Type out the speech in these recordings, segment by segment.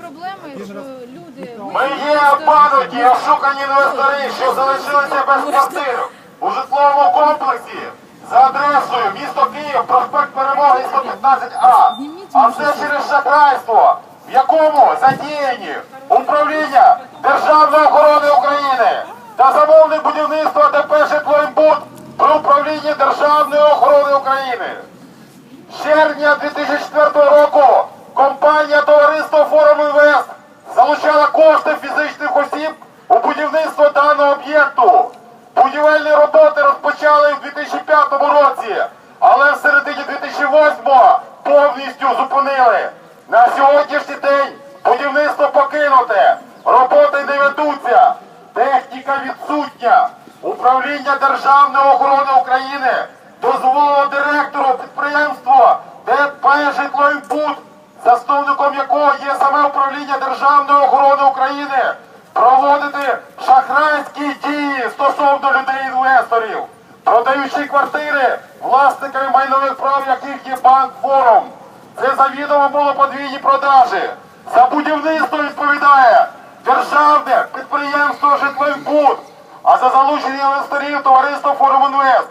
проблеми, що люди Ми є обмануті, ошукані інвестори, що залишилися без квартир у житловому комплексі за адресою місто Київ, проспект Перемоги 115А. А все через шахрайство, в якому задіяні управління Державної охорони України та замовник будівництва ДП «Житлоімбуд» при управлінні Державної охорони України. З червня 2004 року компанія Товариство Форум Інвест залучала кошти фізичних осіб у будівництво даного об'єкту. Будівельні роботи розпочали в 2005 році, але в середині 2008-го повністю зупинили. На сьогоднішній день будівництво покинуте, роботи не ведуться, техніка відсутня. Управління Державної охорони України дозволило директору підприємства ДП «Житлоімбуд», засновником якого є саме управління Державної охорони України, проводити шахрайські дії стосовно людей-інвесторів, продаючи квартири, власниками майнових прав яких є банк форум. Це завідомо було подвійні продажі. За будівництво відповідає державне підприємство «Житлоімбуд», а за залучення інвесторів товариство Форум Інвест.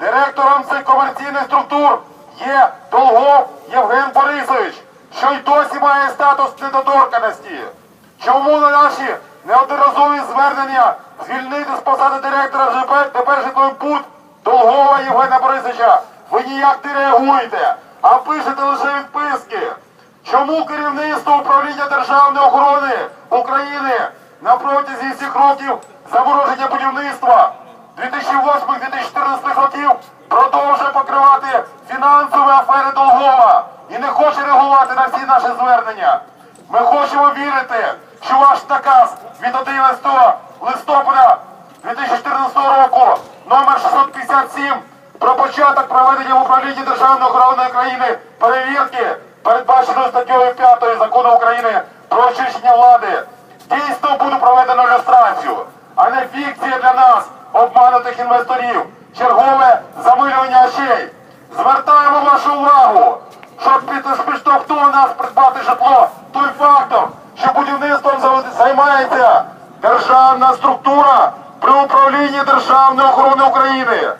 Директором цих комерційних структур є Долгов Євген Борисович, що й досі має статус недоторканості. Чому на наші неодноразові звернення звільнити з посади директора ЖП ДП «Житлоімбуд» Долгова Євгена Борисовича ви ніяк не реагуєте, а пишете лише відписки? Чому керівництво управління Державної охорони України на протязі всіх років замороження будівництва 2008-2014 років продовжує покривати фінансові афери Долгова і не хоче реагувати на всі наші звернення? Ми хочемо вірити, що ваш наказ від 11 листопада 2014 року номер 657 про початок проведення в управлінні Державної охорони України перевірки, передбаченої статтею 5 закону України про очищення влади, дійсно буде проведено люстрацію, а не фікція для нас, обманутих інвесторів, чергове замилювання очей. Звертаємо вашу увагу, щоб під- підштовхнуло нас придбати житло той фактор, що будівництвом займається державна структура при управлінні Державної охорони України.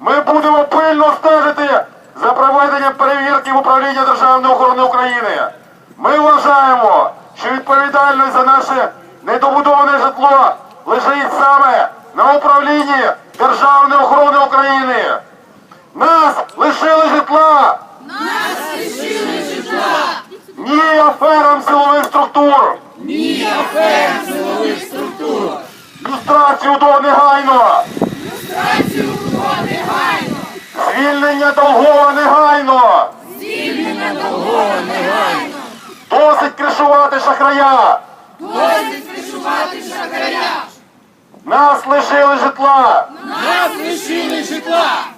Ми будемо пильно стежити за проведенням перевірки в управління Державної охорони України. Ми вважаємо, що відповідальність за наше недобудоване житло лежить саме на управлінні Державної охорони України. Нас лишили житла! Нас лишили житла! Ні аферам силових структур! Ні аферам силових структур! Люстрацію до негайно! Люстрацію було негайно! Звільнення Долгова негайно! Звільнення Долгова негайно! Досить кришувати шахрая! Досить кришувати шахрая! Нас лишили житла! Нас лишили житла!